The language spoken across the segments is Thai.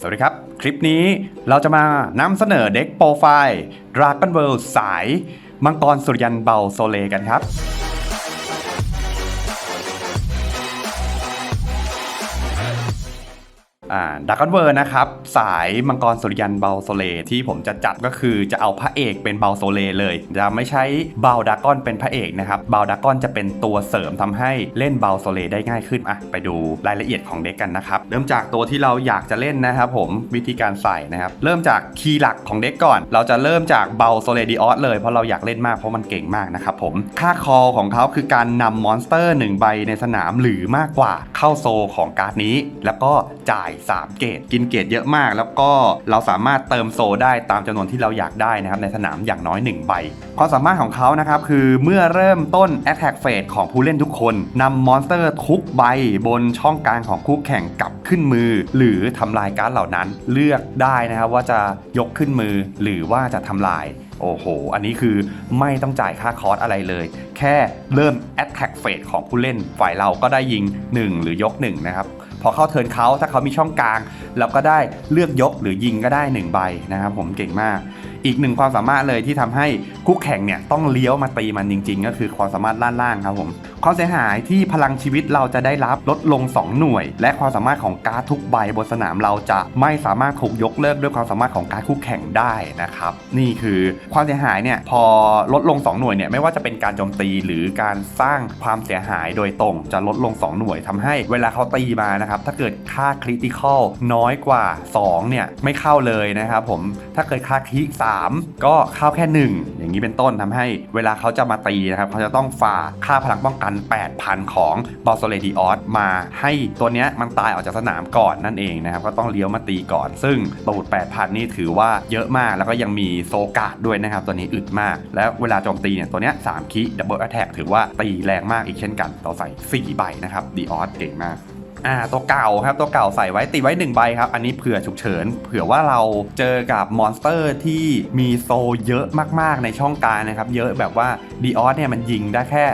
สวัสดีครับ คลิปนี้เราจะมานำเสนอเด็กโปรไฟล์ Dragon World สาย มังกรสุริยันเบาโซเลกันครับ ดักอนเวอร์นะครับ สายมังกรสุริยันเบาโซเลที่ผมจะจัดก็คือจะเอาพระเอกเป็นเบาโซเลเลย จะไม่ใช้เบาดากอนเป็นพระเอกนะครับเบาดากอนจะเป็นตัวเสริมทำให้เล่นเบาโซเลได้ง่ายขึ้นอะไปดูรายละเอียดของเด็กกันนะครับเริ่มจากตัวที่เราอยากจะเล่นนะครับผมวิธีการใส่นะครับเริ่มจากคีย์หลักของเด็กก่อน เราจะเริ่มจากเบาโซเลดีออสเลยเพราะเราอยากเล่นมากเพราะมันเก่งมากนะครับผมค่าคอของเขาคือการนำมอนสเตอร์หนึ่งใบในสนามหรือมากกว่าเข้าโซของการ์ดนี้ แล้วก็จ่าย3 เกตกินเกตเยอะมาก แล้วก็เราสามารถเติมโซได้ตามจำนวนที่เราอยากได้นะครับในสนามอย่างน้อย 1 ใบ ความสามารถของเขานะครับคือเมื่อเริ่มต้น Attack Phase ของผู้เล่นทุกคนนำมอนสเตอร์ทุกใบบนช่องกลางของคู่แข่งกลับขึ้นมือ หรือทำลายการ์ดเหล่านั้น เลือกได้นะครับว่าจะยกขึ้นมือหรือว่าจะทำลายโอ้โห อันนี้คือไม่ต้องจ่ายค่าคอร์สอะไรเลย แค่เริ่ม Attack Phase ของผู้เล่นฝ่ายเราก็ได้ยิง 1 หรือยก 1 นะครับ พอเข้าเทิร์นเขาถ้าเขามีช่องกลาง เราก็ได้เลือกยกหรือยิงก็ได้1ใบนะครับผมเก่งมาก อีกหนึ่งความสามารถเลยที่ทำให้คู่แข่งเนี่ยต้องเลี้ยวมาตีมันจริง ๆ ก็คือความสามารถล่านล่างครับผมความเสียหายที่พลังชีวิตเราจะได้รับลดลง 2 หน่วย และความสามารถของการ์ดทุกใบบนสนามเราจะไม่สามารถถูกยกเลิกด้วยความสามารถของการ์ดคู่แข่งได้นะครับนี่คือความเสียหายเนี่ยพอลดลง 2 หน่วยเนี่ยไม่ว่าจะเป็นการโจมตีหรือการสร้างความเสียหายโดยตรงจะลดลง 2 หน่วยทำให้เวลาเขาตีมานะครับถ้าเกิดค่าคริติคอลน้อยกว่า2เนี่ยไม่เข้าเลยนะครับผมถ้าเกิดค่าคริส3 ก็เข้าแค่ 1 อย่างนี้เป็นต้นทำให้เวลาเขาจะมาตีนะครับเขาจะต้องฝ่าค่าพลังป้องกัน 8,000 ของบอสโซเลดิออสมาให้ตัวเนี้ยมันตายออกจากสนามก่อนนั่นเองนะครับก็ต้องเลี้ยวมาตีก่อน ซึ่งตูด8,000 นี่ถือว่าเยอะมากแล้วก็ยังมีโซกาดด้วยนะครับ ตัวนี้อึดมาก แล้วเวลาโจมตีเนี่ยตัวเนี้ย3คิดับเบิลแอตแทกถือว่าตีแรงมากอีกเช่นกันเราใส่4ใบนะครับดีออสเก่งมาก อ่าตัวเก่าครับตัวเก่าใส่ไว้ติดไว้1ใบครับ อันนี้เผื่อฉุกเฉิน เผื่อว่าเราเจอกับมอนสเตอร์ที่มีโซเยอะมากๆในช่องกลางนะครับ เยอะแบบว่าดีออสเนี่ยมันยิงได้แค่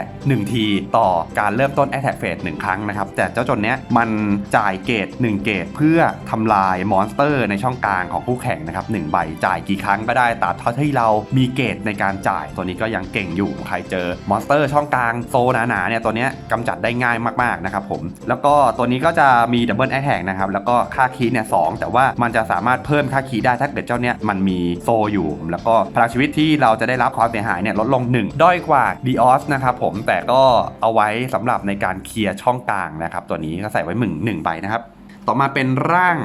1 ทีต่อการเริ่มต้น Attack Phase 1ครั้งนะครับ แต่เจ้าจนเนี้ยมันจ่ายเกต1เกตเพื่อทำลายมอนสเตอร์ในช่องกลางของคู่แข่งนะครับ1ใบจ่ายกี่ครั้งก็ได้ตามเท่าที่เรามีเกตในการจ่ายตัวนี้ก็ยังเก่งอยู่ใครเจอมอนสเตอร์ช่องกลางโซหนาๆเนี่ยตัวเนี้ยกำจัดได้ง่ายมากๆนะครับผมแล้วก็ตัวนี้ี้ก็จะมีดับเบิลแอคแทกนะครับ แล้วก็ค่าคีเนี่ยสแต่ว่ามันจะสามารถเพิ่มค่าคีได้ถ้าเกิดเจ้าเนี่ยมันมีโซอยู่ แล้วก็พลังชีวิตที่เราจะได้รับความเสียหายเนี่ยลดลง 1 ด้อยกว่าดีออสนะครับผมแต่ก็เอาไว้สำหรับในการเคลียร์ช่องกลางนะครับตัวนี้ก็ใส่ไว้หนึ่งหนึ่งใบนะครับต่อมาเป็นร่าง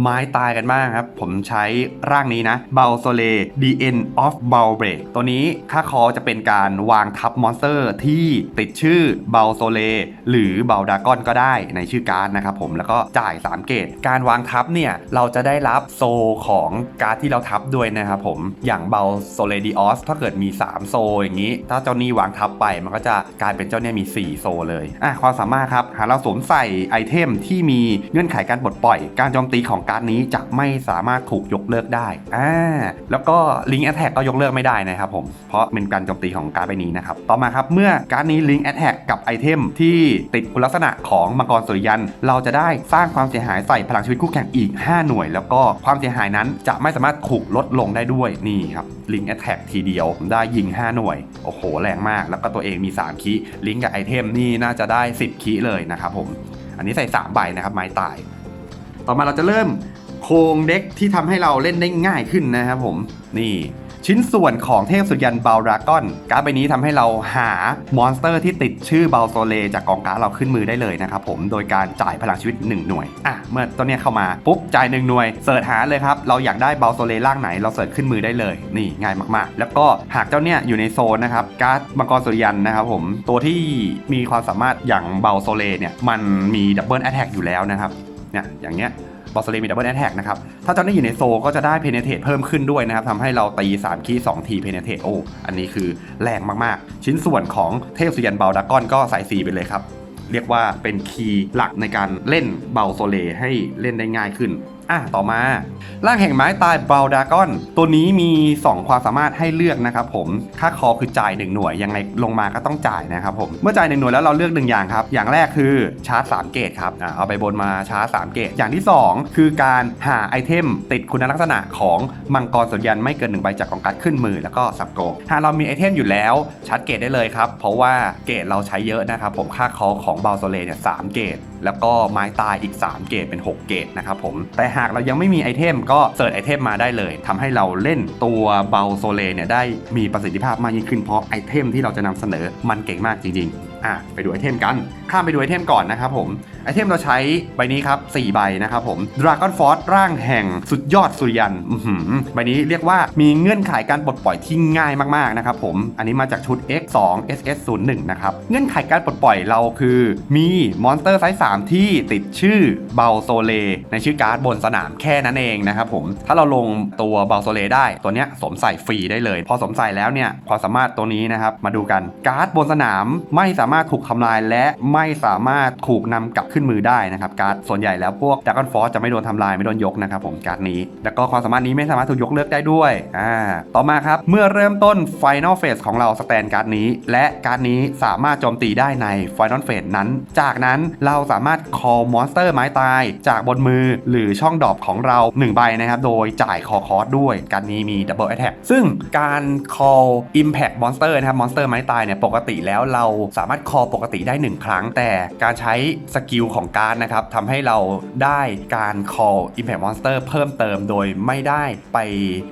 ไม้ตายกันบ้างครับ ผมใช้ร่างนี้นะเบลโซเล The End of b a l Break ตัวนี้ค่าคอจะเป็นการวางทับมอนสเตอร์ที่ติดชื่อเบลโซเล หรือเบลดากอนก็ได้ในชื่อการ์ดนะครับผมแล้วก็จ่าย 3 เกตการวางทับเนี่ย เราจะได้รับโซของการ์ดที่เราทับด้วยนะครับผมอย่างเบลโซเลดิออสถ้าเกิดมี 3 โซอย่างนี้ ถ้าเจ้านี้วางทับไปมันก็จะกลายเป็นเจ้าเนี่ยมี 4 โซเลยอะความสามารถครับหากเราสวมใส่ไอเทมที่มีเงื่อนไขการปลดปล่อย การโจมตีของการ์ดนี้จะไม่สามารถถูกยกเลิกได้อ่าแล้วก็ลิงก์แอ t แทกก็ยกเลิกไม่ได้นะครับผม เพราะเป็นการโจมตีของการ์ดใบนี้นะครับ ต่อมาครับเมื่อการ์ดนี้ลิงก์แอ t แทกกับไอเทมที่ติดคุณลักษณะของมังกรสุริยัน เราจะได้สร้างความเสียหายใส่พลังชีวิตคู่แข่งอีก 5 หน่วย แล้วก็ความเสียหายนั้นจะไม่สามารถถูกลดลงได้ด้วยนี่ครับลิงแอ t แทกทีเดียวได้ยิง 5 หน่วย โอ้โห แรงมาก แล้วก็ตัวเองมี 3 คีลิงก์กับไอเทมนี่น่าจะได้ 10 คีเลยนะครับผม อันนี้ใส่ 3 ใบนะครับ ไม้ตาย ต่อมาเราจะเริ่มโครงเด็กที่ทำให้เราเล่นได้ง่ายขึ้นนะครับผมนี่ชิ้นส่วนของเทพสุยันบาลรากอนการ์ดใบนี้ทำให้เราหามอนสเตอร์ที่ติดชื่อบาลโซเลจากกองการ์ดเราขึ้นมือได้เลยนะครับผมโดยการจ่ายพลังชีวิต 1 หน่วยอะเมื่อตัวเนี้ยเข้ามาปุ๊บจ่าย 1 หน่วยเสิร์ชหาเลยครับ เราอยากได้บาลโซเลร่างไหนเราเสิร์ชขึ้นมือได้เลย นี่ง่ายมากๆ แล้วก็หากเจ้าเนี้ยอยู่ในโซนนะครับการ์ดมังกรสุยันนะครับผมตัวที่มีความสามารถอย่างบาลโซเลเนี่ยมันมีดับเบิลแอ t แทกอยู่แล้วนะครับ เนี่ยอย่างเงี้ยบอสเลมีดับเบิลแอทแท็กนะครับ ถ้าเจ้านี้อยู่ในโซก็จะได้เพเนเทตเพิ่มขึ้นด้วยนะครับทำให้เราตี 3 คีย์2ทีเพเนเทตโอ้อันนี้คือแรงมากๆ ชิ้นส่วนของเทพสุยันเบลดากอนก็ใส่ 4 ไปเลยครับ เรียกว่าเป็นคีย์หลักในการเล่นเบลโซเลให้เล่นได้ง่ายขึ้น อะต่อมาร่างแห่งไม้ตายบาลดากอน ตัวนี้มี 2 ความสามารถให้เลือกนะครับผมค่าคอคือจ่าย 1 หน่วยยังไงลงมาก็ต้องจ่ายนะครับผมเมื่อจ่าย1หน่วยแล้วเราเลือก 1 อย่างครับ อย่างแรกคือชาร์จ 3 เกตครับอะเอาไปบนมาชาร์จ 3 เกตอย่างที่ 2 คือการหาไอเทมติดคุณลักษณะของมังกรสุริยันไม่เกิน1ใบจากกองการขึ้นมือแล้วก็สับโกงหากเรามีไอเทมอยู่แล้วชาร์จเกตได้เลยครับเพราะว่าเกตเราใช้เยอะนะครับผมค่าคอของบาลโซเลเนี่ยสามเกต แล้วก็ไม้ตายอีก 3 เกตเป็น 6 เกตนะครับผม แต่หากเรายังไม่มีไอเทมก็เสิร์ชไอเทมมาได้เลยทำให้เราเล่นตัวเบลโซเลเนี่ยได้มีประสิทธิภาพมากยิ่งขึ้นเพราะไอเทมที่เราจะนำเสนอมันเก่งมากจริงๆ อะไปดูไอเทมกัน ข้ามไปดูไอเทมก่อนนะครับผมไอเทมเราใช้ใบนี้ครับ4ใบนะครับผม Dragon Force ร่างแห่งสุดยอดสุริยันใบนี้เรียกว่ามีเงื่อนไขการปลดปล่อยที่ง่ายมากๆนะครับผม อันนี้มาจากชุด X2 SS01 นะครับ เงื่อนไขการปลดปล่อยเราคือ มีมอนสเตอร์ไซส์3ที่ติดชื่อเบลโซเล ในชื่อการ์ดบนสนามแค่นั้นเองนะครับผม ถ้าเราลงตัวเบลโซเลได้ตัวเนี้ยสวมใส่ฟรีได้เลย พอสวมใส่แล้วเนี่ยความสามารถตัวนี้นะครับมาดูกันการ์ดบนสนามไม่สามารถถูกทำลายและไม่สามารถถูกนำกลับขึ้นมือได้นะครับการ์ดส่วนใหญ่แล้วพวกด r a กอนฟอสจะไม่โดนทำลายไม่โดนยกนะครับผมการ์ดนี้ แล้วก็ความสามารถนี้ไม่สามารถถูกยกเลิกได้ด้วยอ่าต่อมาครับเมื่อเริ่มต้น Final Phase ของเราสแตนการ์ดนี้ และการ์ดนี้สามารถโจมตีได้ใน Final Phase นั้น จากนั้นเราสามารถ call monster ไม้ตาย จากบนมือหรือช่องดอปของเรา1ใบนะครับโดยจ่ายคอคอสด้วยการนี้มี Double Attack ซึ่งการ call Impact Monster นะครับ Monster ไม้ตายเนี่ยปกติแล้วเราสามารถ call ปกติได้ 1 ครั้ง แต่การใช้สกิลของการดนะครับทำให้เราได้การ call Impact Monster เพิ่มเติมโดยไม่ได้ไป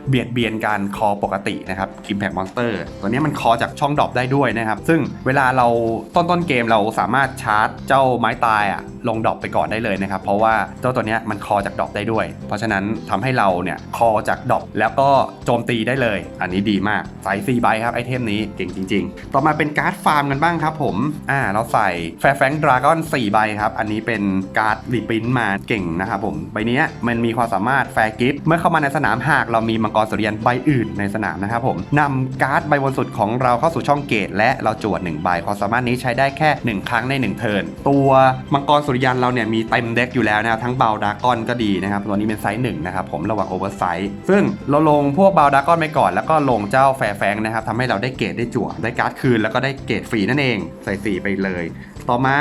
เบียดเบียนการ call ปกตินะครับ Impact Monster ตัวนี้มัน call จากช่องดรอปได้ด้วยนะครับ ซึ่งเวลาเราต้นต้นเกมเราสามารถชาร์จเจ้าไม้ตายอะลงดรอปไปก่อนได้เลยนะครับ เพราะว่าเจ้าตัวนี้มัน call จากดรอปได้ด้วย เพราะฉะนั้นทำให้เราเนี่ย call จากดรอปแล้วก็โจมตีได้เลย อันนี้ดีมากใส่4ใบครับไอเทมนี้เก่งจริง ๆ ต่อมาเป็นการ์ดฟาร์มกันบ้างครับผมอ่าเราใส่แฟร์แฟงดราก้อน4ใบครับ อันนี้เป็นการ์ดรีปรินต์มาเก่งนะครับผม ใบนี้มันมีความสามารถแฟร์กิฟต์เมื่อเข้ามาในสนามหากเรามีมังกรสุริยันใบอื่นในสนามนะครับผมนำการ์ดใบบนสุดของเราเข้าสู่ช่องเกต และเราจวด1ใบความสามารถนี้ใช้ได้แค่ 1 ครั้งใน1เทิร์นตัวมังกรสุริยันเราเนี่ยมีเต็มเด็กอยู่แล้วนะครับทั้งเบลดากอนก็ดีนะครับตัวนี้เป็นไซส์หนึ่งนะครับผมระวังโอเวอร์ไซส์ซึ่งเราลงพวกเบลดากอนไปก่อน แล้วก็ลงเจ้าแฟร์แฟงนะครับทำให้เราได้เกตได้จั่วได้การ์ดคืนแล้วก็ได้เกตฟรีนั่นเองใส่สีไปเลย ต่อมา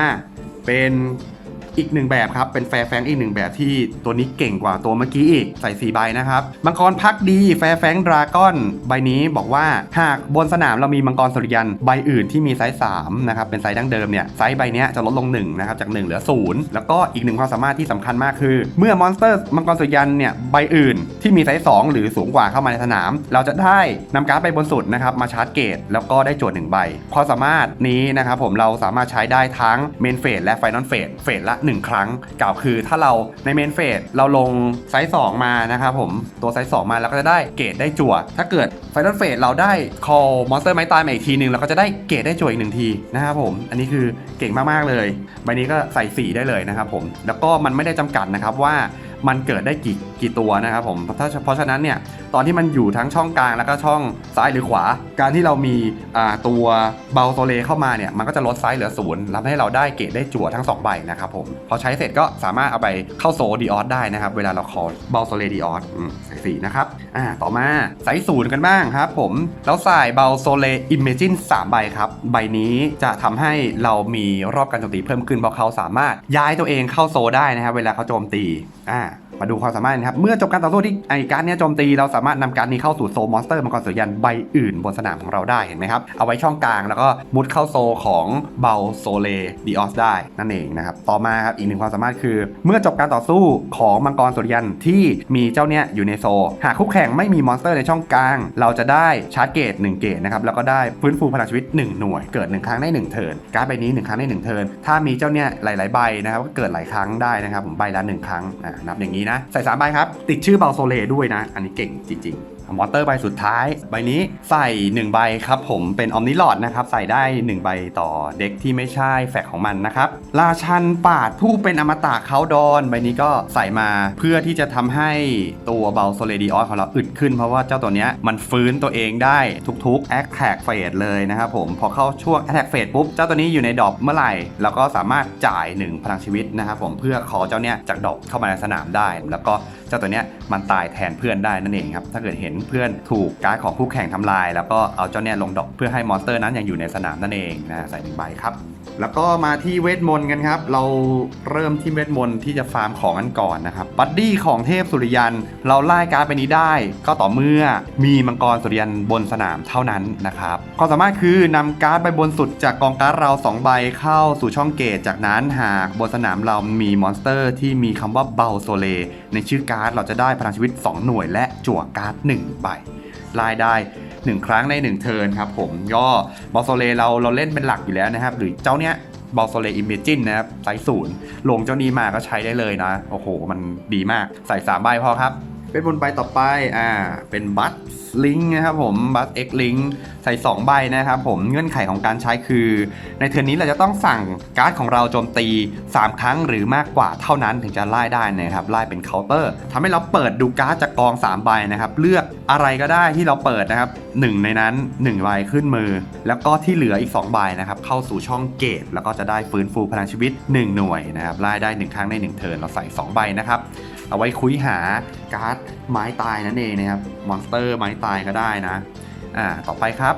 เป็น อีกหนึ่งแบบครับ เป็นแฟร์แฟงอีกหนึ่งแบบที่ตัวนี้เก่งกว่าตัวเมื่อกี้อีกใส่สีใบนะครับมังกรพักดีแฟร์แฟงดราก้อนใบนี้บอกว่าหากบนสนามเรามีมังกรสุริยันใบอื่นที่มีไซส์3นะครับเป็นไซส์ดั้งเดิมเนี่ยไซส์ใบนี้จะลดลง1นะครับจาก 1 เหลือ 0 แล้วก็อีกหนึ่งความสามารถที่สำคัญมากคือ เมื่อมอนสเตอร์มังกรสุริยันเนี่ยใบอื่นที่มีไซส์2หรือสูงกว่าเข้ามาในสนาม เราจะได้นำการ์ดใบบนสุดนะครับมาชาร์จเกตแล้วก็ได้โจทย์หนึ่งใบความสามารถนี้นะครับผมเราสามารถใช้ได้ทั้งเมนเฟสและไฟนอลเฟสเฟสละ1ครั้งกล่าวคือถ้าเราในเมนเฟสเราลงไซส์2มานะครับผมตัวไซส์2มาแล้วก็จะได้เกตได้จั่ว ถ้าเกิดไฟนอลเฟสเราได้ call มอนสเตอร์ไม้ตายมาอีกทีหนึ่งเราก็จะได้เกตได้จั่วอีกหนึ่งทีนะครับผมอันนี้คือเก่งมากๆเลยใบนี้ก็ใส่สีได้เลยนะครับผมแล้วก็มันไม่ได้จำกัดนะครับว่า มันเกิดได้กี่กี่ตัวนะครับผมถ้าเพราะฉะนั้นเนี่ยตอนที่มันอยู่ทั้งช่องกลางแล้วก็ช่องซ้ายหรือขวา การที่เรามีตัวเบลโซเลเข้ามาเนี่ยมันก็จะลดไซส์เหลือศูนย์ทำให้เราได้เกรดได้จั่วทั้ง 2 ใบนะครับผมพอใช้เสร็จก็สามารถเอาไปเข้าโซดีออสได้นะครับเวลาเราคอเบลโซเลดีออสใส่สีนะครับอ่าต่อมาไซส์ศูนย์กันบ้างครับผมแล้วใส่เบลโซเลอิมเมจิน3ใบครับใบนี้จะทำให้เรามีรอบการโจมตีเพิ่มขึ้นเพราะเขาสามารถย้ายตัวเองเข้าโซได้นะครับเวลาเขาโจมตีอ่า มาดูความสามารถนะครับ เมื่อจบการต่อสู้ที่ไอการดเนี้ยโจมตีเราสามารถนำการนี้เข้าสู่โซมอนสเตอร์มังกรสุริยันใบอื่นบนสนามของเราได้เห็นไหมครับ เอาไว้ช่องกลางแล้วก็มุดเข้าโซของเบลโซเลดีออสได้นั่นเองนะครับ ต่อมาครับอีกหนึ่งความสามารถคือ เมื่อจบการต่อสู้ของมังกรสุริยันที่มีเจ้าเนี้ยอยู่ในโซ หากคู่แข่งไม่มีมอนสเตอร์ในช่องกลาง เราจะได้ชาร์จเกต1เกตนะครับแล้วก็ได้ฟื้นฟูพลังชีวิต 1 หน่วย เกิด 1 ครั้งได้1เทิร์นการ์ดใบนี้ 1 ครั้งได้1เทิร์นถ้ามีเจ้าเนี้ยหลาย ๆ ใบนะครับก็เกิดหลายครั้งได้นะครับผมใบละ1ครั้งนับอย่างนี้นะใส่สามใบครับ ติดชื่อเบาโซเลด้วยนะ อันนี้เก่งจริง ๆ มอเตอร์ใบสุดท้าย ใบนี้ใส่ 1 ใบครับผมเป็นออมนิลอดนะครับ ใส่ได้ 1 ใบต่อเด็กที่ไม่ใช่แฟกของมันนะครับ ราชันปาดผู้เป็นอมตะเขาดอน ใบนี้ก็ใส่มาเพื่อที่จะทำให้ตัวเบลโซเลดีออสของเราอึดขึ้น เพราะว่าเจ้าตัวเนี้ยมันฟื้นตัวเองได้ทุกๆแอคแท็กเฟสเลยนะครับผมพอเข้าช่วงแอคแท็กเฟสปุ๊บเจ้าตัวนี้อยู่ในดอปเมื่อไหร่เราก็สามารถจ่าย 1 พลังชีวิตนะครับผมเพื่อขอเจ้าเนี้ยจากดอปเข้ามาในสนามได้ แล้วก็ เจ้าตัวเนี้ยมันตายแทนเพื่อนได้นั่นเองครับถ้าเกิดเห็นเพื่อนถูกการ์ดของคู่แข่งทำลาย แล้วก็เอาเจ้าเนี้ยลงดอกเพื่อให้มอนสเตอร์นั้นยังอยู่ในสนามนั่นเองนะใส่หนึ่งใบครับแล้วก็มาที่เวทมนต์กันครับ เราเริ่มที่เวทมนต์ที่จะฟาร์มของกันก่อนนะครับ บัดดี้ของเทพสุริยัน เราไล่การ์ดไปนี้ได้ ก็ต่อเมื่อมีมังกรสุริยันบนสนามเท่านั้นนะครับความสามารถคือนำการ์ดไปบนสุดจากกองการ์ดเรา 2 ใบเข้าสู่ช่องเกต จากนั้นหากบนสนามเรามีมอนสเตอร์ที่มีคำว่าเบลโซเลในชื่อการดเราจะได้พลังชีวิต 2 หน่วยและจั่วการ์ด1ใบรายได้หนึ่งครั้งในหนึ่งเทิร์นครับผมก็บอลโซเลเราเราเล่นเป็นหลักอยู่แล้วนะครับ หรือเจ้าเนี้ยบอลโซเลอิมเมจินนะครับไซส์ศูนย์ลงเจ้านี้มาก็ใช้ได้เลยนะ โอ้โห มันดีมาก ใส่3ใบพอครับ เป็นบนใบต่อไป อ่า เป็นบัตลิงนะครับผมบัตเอ็กลิงใส่2ใบนะครับผมเงื่อนไขของการใช้คือ ในเทิร์นนี้เราจะต้องสั่งการ์ดของเราโจมตี 3 ครั้งหรือมากกว่าเท่านั้นถึงจะไล่ได้นะครับไล่เป็นเคาน์เตอร์ทำให้เราเปิดดูการ์ดจากกอง 3 ใบนะครับเลือกอะไรก็ได้ที่เราเปิดนะครับหนึ่งในนั้น1ใบขึ้นมือ แล้วก็ที่เหลืออีก2ใบนะครับเข้าสู่ช่องเกตแล้วก็จะได้ฟื้นฟูพลังชีวิต 1 หน่วยนะครับไล่ได้ 1 ครั้งใน 1 เทิร์นเราใส่ 2 ใบนะครับ เอาไว้คุยหาการ์ดไม้ตายนั่นเองนะครับมอนสเตอร์ไม้ตายก็ได้นะอ่าต่อไปครับ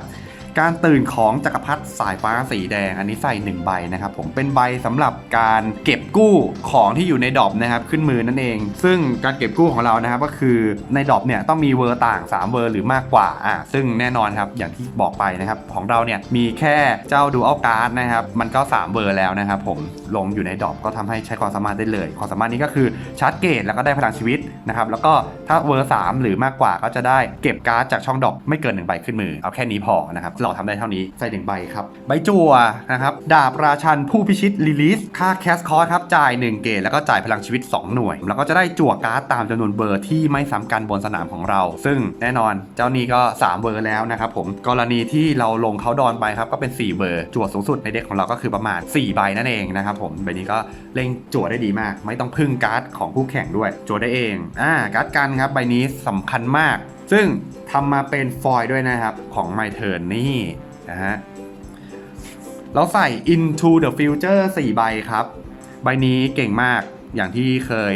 การตื่นของจักรพรรดิสายฟ้าสีแดง อันนี้ใส่1ใบนะครับผมเป็นใบสำหรับการเก็บกู้ของที่อยู่ในดอปนะครับขึ้นมือนั่นเอง ซึ่งการเก็บกู้ของเรานะครับก็คือในดอปเนี่ยต้องมีเวอร์ต่าง 3 เวอร์หรือมากกว่าอ่าซึ่งแน่นอนครับอย่างที่บอกไปนะครับของเราเนี่ยมีแค่เจ้าดูอัลการ์ดนะครับมันก็ 3 เวอร์แล้วนะครับผมลงอยู่ในดอปก็ทำให้ใช้ความสามารถได้เลยความสามารถนี้ก็คือชาร์จเกตแล้วก็ได้พลังชีวิตนะครับแล้วก็ถ้าเวอร์3หรือมากกว่าก็จะได้เก็บการ์ดจากช่องดอปไม่เกิน1ใบขึ้นมือเอาแค่นี้พอนะครับเราทำได้เท่านี้ใส่หนึ่งใบครับ ใบจั่วนะครับดาบราชันผู้พิชิตรีลิสค่าแคสคอร์ครับจ่าย 1 เกตแล้วก็จ่ายพลังชีวิต 2 หน่วย แล้วก็จะได้จั่วการ์ดตามจำนวนเบอร์ที่ไม่ซ้ำกันบนสนามของเรา ซึ่งแน่นอนเจ้านี้ก็ 3 เบอร์แล้วนะครับผมกรณีที่เราลงเขาดอนไปครับก็เป็น 4 เบอร์จั่วสูงสุดในเด็กของเราก็คือประมาณ 4 ใบนั่นเองนะครับผมใบนี้ก็เล่งจั่วได้ดีมาก ไม่ต้องพึ่งการ์ดของคู่แข่งด้วยจั่วได้เองอ่าการ์ดกันครับใบนี้สำคัญมาก ซึ่งทำมาเป็นฟอยล์ด้วยนะครับของ My Turn นี่นะฮะเราใส่ into the future 4 ใบครับ ใบนี้เก่งมากอย่างที่เคย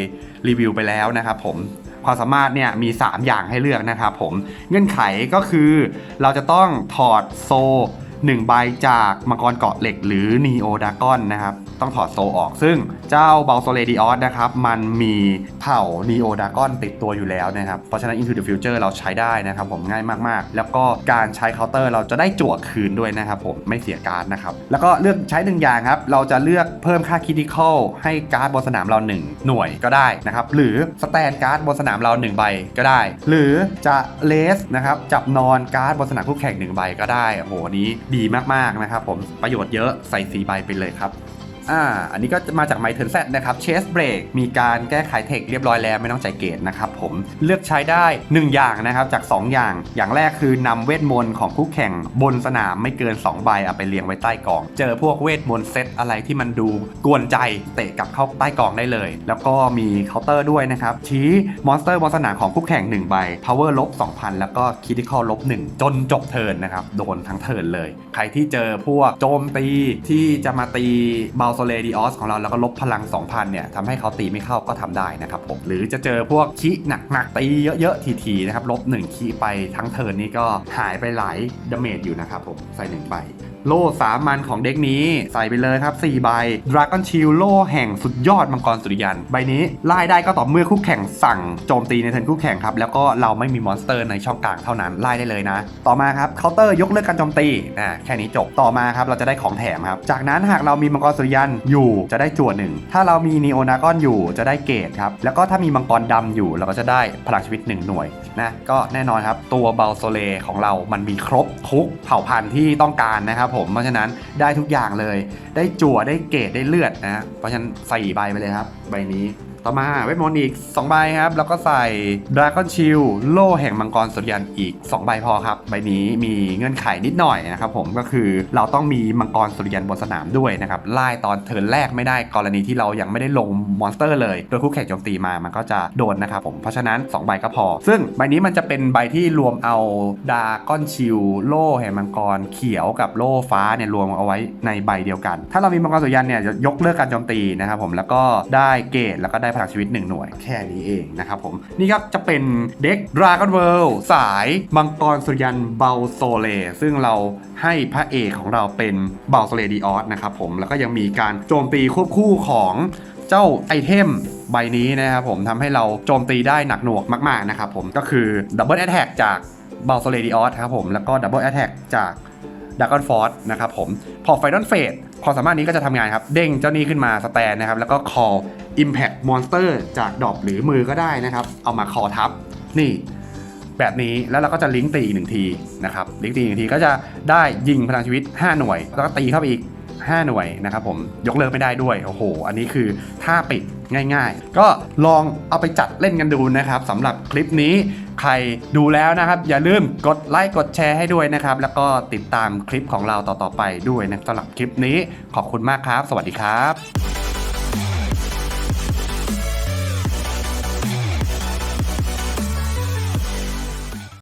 รีวิวไปแล้วนะครับผมความสามารถเนี่ยมี 3 อย่างให้เลือกนะครับผมเงื่อนไขก็คือเราจะต้องถอดโซ 1 ใบจากมังกรเกาะเหล็กหรือ Neo d r a g o n นะครับ ต้องถอดโซออก ซึ่งเจ้าเบลโซเลดิออสนะครับ มันมีเผ่า Neo d r a g o n ติดตัวอยู่แล้วนะครับ เพราะฉะนั้น Into the Future เราใช้ได้นะครับผมง่ายมากๆ แล้วก็การใช้เคาน์เตอร์เราจะได้จั่วคืนด้วยนะครับผมไม่เสียการ์ดนะครับ แล้วก็เลือกใช้หนึ่งอย่างครับ เราจะเลือกเพิ่มค่าคิดิคอลให้การ์ดบนสนามเรา 1 หน่วยก็ได้นะครับ หรือสแตนการ์ดบนสนามเรา 1 ใบก็ได้ หรือจะเลสนะครับจับนอนการ์ดบนสนามคู่แข่ง1ใบก็ได้โอ้โหนี้ดีมากๆนะครับผมประโยชน์เยอะใส่สีใบไปเลยครับ อ่าอันนี้ก็มาจากไมเทิร์นแซนะครับเชสเบรกมีการแก้ไขเทคเรียบร้อยแล้วไม่ต้องจ่ายเกตนะครับผมเลือกใช้ได้ 1 อย่างนะครับจาก 2 อย่าง อย่างแรกคือนำเวทมนต์ของคู่แข่งบนสนามไม่เกิน 2 ใบเอาไปเรียงไว้ใต้กอง เจอพวกเวทมนต์เซตอะไรที่มันดูกวนใจเตะกลับเข้าใต้กองได้เลย แล้วก็มีเคาน์เตอร์ด้วยนะครับชี้มอนสเตอร์บนสนามของคู่แข่ง1ใบ power ลบ2,000 แล้วก็ critical ลบ1จนจบเทิร์นนะครับโดนทั้งเทิร์นเลย ใครที่เจอพวกโจมตีที่จะมาตีเบลโซเลดิออสของเราแล้วก็ลบพลัง 2,000 เนี่ยทำให้เขาตีไม่เข้าก็ทำได้นะครับผม หรือจะเจอพวกคีหนักๆตีเยอะๆทีๆนะครับลบ1คีไปทั้งเทิร์นนี่ก็หายไปหลายดาเมจอยู่นะครับผมใส่1ไป โล่สามัญของเด็กนี้ใส่ไปเลยครับ 4 ใบ Dragon Shield โล่แห่งสุดยอดมังกรสุริยัน ใบนี้ไล่ได้ก็ต่อเมื่อคู่แข่งสั่งโจมตีในเทิร์นคู่แข่งครับ แล้วก็เราไม่มีมอนสเตอร์ในช่องกลางเท่านั้นไล่ได้เลยนะ ต่อมาครับเคาน์เตอร์ยกเลิกการโจมตีอ่าแค่นี้จบต่อมาครับเราจะได้ของแถมครับจากนั้นหากเรามีมังกรสุริยันอยู่จะได้จั่วหนึ่งถ้าเรามีนีโอนากอนอยู่จะได้เกตครับแล้วก็ถ้ามีมังกรดำอยู่เราก็จะได้พลังชีวิต 1 หน่วยนะก็แน่นอนครับตัวเบลโซเลของเรามันมีครบทุกเผ่าพันธุ์ที่ต้องการนะครับผมเพราะฉะนั้นได้ทุกอย่างเลย ได้จั่วได้เกตได้เลือดนะเพราะฉะนั้นใส่ใบไปเลยครับ ใบนี้ ต่อมาเวทมนต์อีก2ใบครับ แล้วก็ใส่ Dragon Shield โล่แห่งมังกรสุริยันอีก 2 ใบพอครับ ใบนี้มีเงื่อนไขนิดหน่อยนะครับผมก็คือเราต้องมีมังกรสุริยันบนสนามด้วยนะครับไล่ตอนเทิร์นแรกไม่ได้กรณีที่เรายังไม่ได้ลงมอนสเตอร์เลยโดยคู่แข่งโจมตีมามันก็จะโดนนะครับผมเพราะฉะนั้น 2 ใบก็พอ ซึ่งใบนี้มันจะเป็นใบที่รวมเอาดาก้อนชิลโล่แห่งมังกรเขียวกับโล่ฟ้าเนี่ยรวมเอาไว้ในใบเดียวกัน ถ้าเรามีมังกรสุริยันเนี่ยจะยกเลิกการโจมตีนะครับผมแล้วก็ได้เกตแล้วก็ได้พพลังชีวิต 1 หน่วยแค่นี้เองนะครับผม นี่ก็จะเป็นเด็ก Dragon World สายมังกรสุริยันเบลโซเลซึ่งเราให้พระเอกของเราเป็นเบลโซเลดีออสนะครับผมแล้วก็ยังมีการโจมตีควบคู่ของเจ้าไอเทมใบนี้นะครับผมทำให้เราโจมตีได้หนักหน่วงมาก ๆ นะครับผมก็คือดับเบิลแอตแทกจากเบลโซเลดีออสครับผมแล้วก็ดับเบิลแอตแทกจาก ดักอนฟอร์นะครับผมพอไฟนอลเฟสความสามารถนี้ก็จะทำงานครับ เด้งเจ้านี้ขึ้นมาสแตนนะครับ แล้วก็ call impact monster จากดอกหรือมือก็ได้นะครับ เอามา call ทับ นี่ แบบนี้แล้วเราก็จะลิงก์ตีอีกหนึ่งทีนะครับลิงก์ตีอีกหนึ่งทีก็จะได้ยิงพลังชีวิต 5 หน่วย แล้วก็ตีเข้าไปอีก 5 หน่วยนะครับผมยกเลิกไม่ได้ด้วยโอ้โห อันนี้คือท่าปิดง่ายๆ ก็ลองเอาไปจัดเล่นกันดูนะครับสำหรับคลิปนี้ใครดูแล้วนะครับ อย่าลืมกดไลค์กดแชร์ให้ด้วยนะครับ แล้วก็ติดตามคลิปของเราต่อๆไปด้วยนะสำหรับคลิปนี้ขอบคุณมากครับ สวัสดีครับ